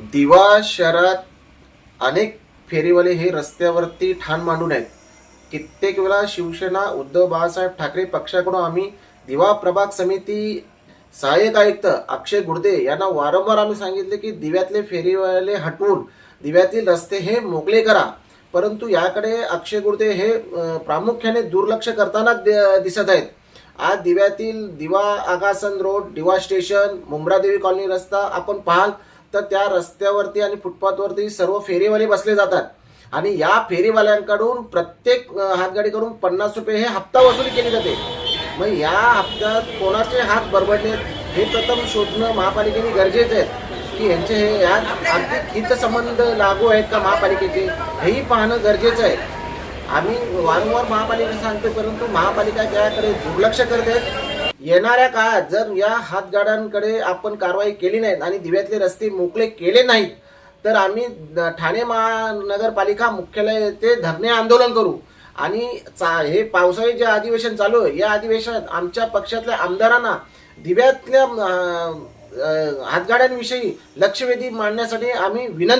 दिवा शहरात अनेक फेरीवाले हे रस्त्यावरती ठाण मांडून आहेत. कित्येक वेळा शिवसेना उद्धव बाळासाहेब ठाकरे पक्षाकडून आम्ही दिवा प्रभाग समिती सहाय्यक आयुक्त अक्षय गुर्दे यांना वारंवार आम्ही सांगितले की दिव्यातले फेरीवाले हटवून दिव्यातील रस्ते हे मोकळे करा. परंतु याकडे अक्षय गुर्दे हे प्रामुख्याने दुर्लक्ष करताना दिसत आहेत. आज दिव्यातील Diva Agasan road Diva station Mumbradevi colony रस्ता आपण पाहाल. तर त्या रस्त्यावरती आणि फुटपाथवरती सर्व फेरीवाले बसले जातात. आणि या फेरीवाल्यांकडून प्रत्येक हातगाडीकडून पन्नास रुपये हे हप्ता वसुली केली जाते. मग या हप्त्यात कोणाचे हात बरबडले हे प्रथम शोधणं महापालिकेने गरजेचं आहे. की यांचे हे यात आर्थिक हितसंबंध लागू आहेत का महापालिकेचे हेही पाहणं गरजेचं आहे. आम्ही वारंवार महापालिका सांगतो परंतु महापालिका त्याकडे दुर्लक्ष करत आहेत. येणाऱ्या काळात जर या हातगाड्यांकडे आपण कारवाई केली नाहीत आणि दिव्यातले रस्ते मोकळे केले नाहीत तर आम्ही ठाणे महानगरपालिका मुख्यालय ते धरणे आंदोलन करू. आणि चा- हे पावसाळी जे अधिवेशन चालू आहे या अधिवेशनात आमच्या पक्षातल्या आमदारांना दिव्यातल्या हातगाड्यांविषयी लक्षवेधी मांडण्यासाठी आम्ही विनंती